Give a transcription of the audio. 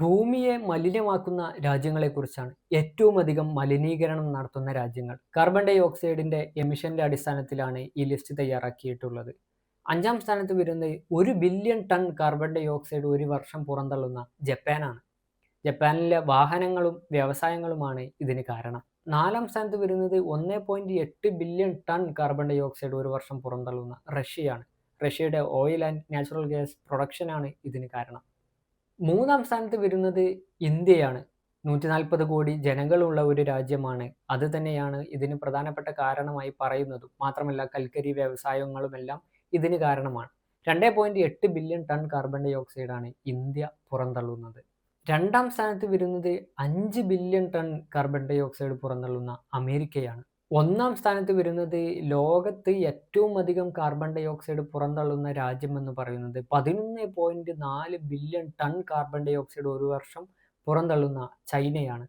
ഭൂമിയെ മലിനമാക്കുന്ന രാജ്യങ്ങളെക്കുറിച്ചാണ് ഏറ്റവും അധികം മലിനീകരണം നടത്തുന്ന രാജ്യങ്ങൾ. കാർബൺ ഡൈ ഓക്സൈഡിന്റെ എമിഷന്റെ അടിസ്ഥാനത്തിലാണ് ഈ ലിസ്റ്റ് തയ്യാറാക്കിയിട്ടുള്ളത്. അഞ്ചാം സ്ഥാനത്ത് വരുന്നത് ഒരു billion ton carbon dioxide ഒരു വർഷം പുറന്തള്ളുന്ന ജപ്പാനാണ്. ജപ്പാനിലെ വാഹനങ്ങളും വ്യവസായങ്ങളുമാണ് ഇതിന് കാരണം. നാലാം സ്ഥാനത്ത് വരുന്നത് ഒന്നേ പോയിന്റ് എട്ട് billion ton carbon dioxide ഒരു വർഷം പുറന്തള്ളുന്ന റഷ്യയാണ്. റഷ്യയുടെ ഓയിൽ ആൻഡ് നാച്ചുറൽ ഗ്യാസ് പ്രൊഡക്ഷനാണ് ഇതിന് കാരണം. മൂന്നാം സ്ഥാനത്ത് വരുന്നത് ഇന്ത്യയാണ്. നൂറ്റി നാൽപ്പത് കോടി ജനങ്ങളുള്ള ഒരു രാജ്യമാണ്. അത് തന്നെയാണ് ഇതിന് പ്രധാനപ്പെട്ട കാരണമായി പറയുന്നതും. മാത്രമല്ല കൽക്കരി വ്യവസായങ്ങളുമെല്ലാം ഇതിന് കാരണമാണ്. രണ്ടേ പോയിന്റ് എട്ട് ബില്യൺ ടൺ കാർബൺ ഡൈ ഓക്സൈഡാണ് ഇന്ത്യ പുറന്തള്ളുന്നത്. രണ്ടാം സ്ഥാനത്ത് വരുന്നത് അഞ്ച് billion ton carbon dioxide പുറന്തള്ളുന്ന അമേരിക്കയാണ്. ഒന്നാം സ്ഥാനത്ത് വരുന്നത് ലോകത്ത് ഏറ്റവും അധികം കാർബൺ ഡൈ ഓക്സൈഡ് പുറന്തള്ളുന്ന രാജ്യം എന്ന് പറയുന്നത് പതിനൊന്ന് പോയിന്റ് നാല് billion ton carbon dioxide ഒരു വർഷം പുറന്തള്ളുന്ന ചൈനയാണ്.